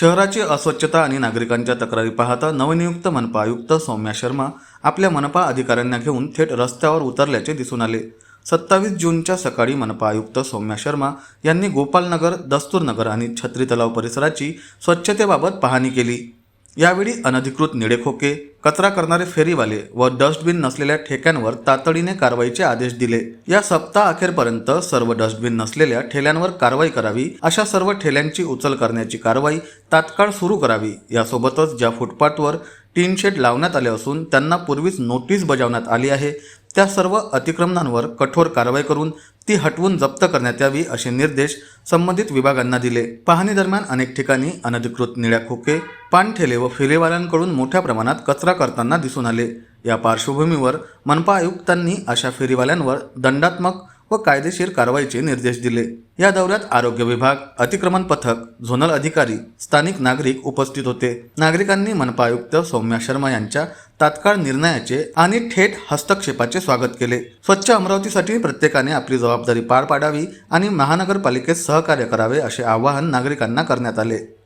शहराची अस्वच्छता आणि नागरिकांच्या तक्रारी पाहता नवनियुक्त मनपा आयुक्त सौम्या शर्मा आपल्या मनपा अधिकाऱ्यांना घेऊन थेट रस्त्यावर उतरल्याचे दिसून आले. सत्तावीस जूनच्या सकाळी मनपा आयुक्त सौम्या शर्मा यांनी गोपालनगर दस्तूरनगर आणि छत्री तलाव परिसराची स्वच्छतेबाबत पाहणी केली. यावेळी अनधिकृत निडेखोके कचरा करणारे फेरीवाले व डस्टबिन नसलेल्या ठेक्यांवर तातडीने कारवाईचे आदेश दिले. या सप्ताह अखेरपर्यंत सर्व डस्टबिन नसलेल्या ठेल्यांवर कारवाई करावी अशा सर्व ठेल्यांची उचल करण्याची कारवाई तात्काळ सुरू करावी. यासोबतच ज्या फुटपाथवर टीन शेड लावण्यात आले असून त्यांना पूर्वीच नोटीस बजावण्यात आली आहे त्या सर्व अतिक्रमणांवर कठोर कारवाई करून ती हटवून जप्त करण्यात यावी असे निर्देश संबंधित विभागांना दिले. पाहणी दरम्यान अनेक ठिकाणी अनधिकृत निळ्या खोके पानठेले व फेरीवाल्यांकडून मोठ्या प्रमाणात कचरा करताना दिसून आले. या पार्श्वभूमीवर मनपा आयुक्तांनी अशा फेरीवाल्यांवर दंडात्मक व कायदेशीर कारवाईचे निर्देश दिले. या दौऱ्यात आरोग्य विभाग अतिक्रमण पथक झोनल अधिकारी स्थानिक नागरिक उपस्थित होते. नागरिकांनी मनपा आयुक्त सौम्या शर्मा यांच्या तात्काळ निर्णयाचे आणि थेट हस्तक्षेपाचे स्वागत केले. स्वच्छ अमरावतीसाठी प्रत्येकाने आपली जबाबदारी पार पाडावी आणि महानगरपालिकेत सहकार्य करावे असे आवाहन नागरिकांना करण्यात आले.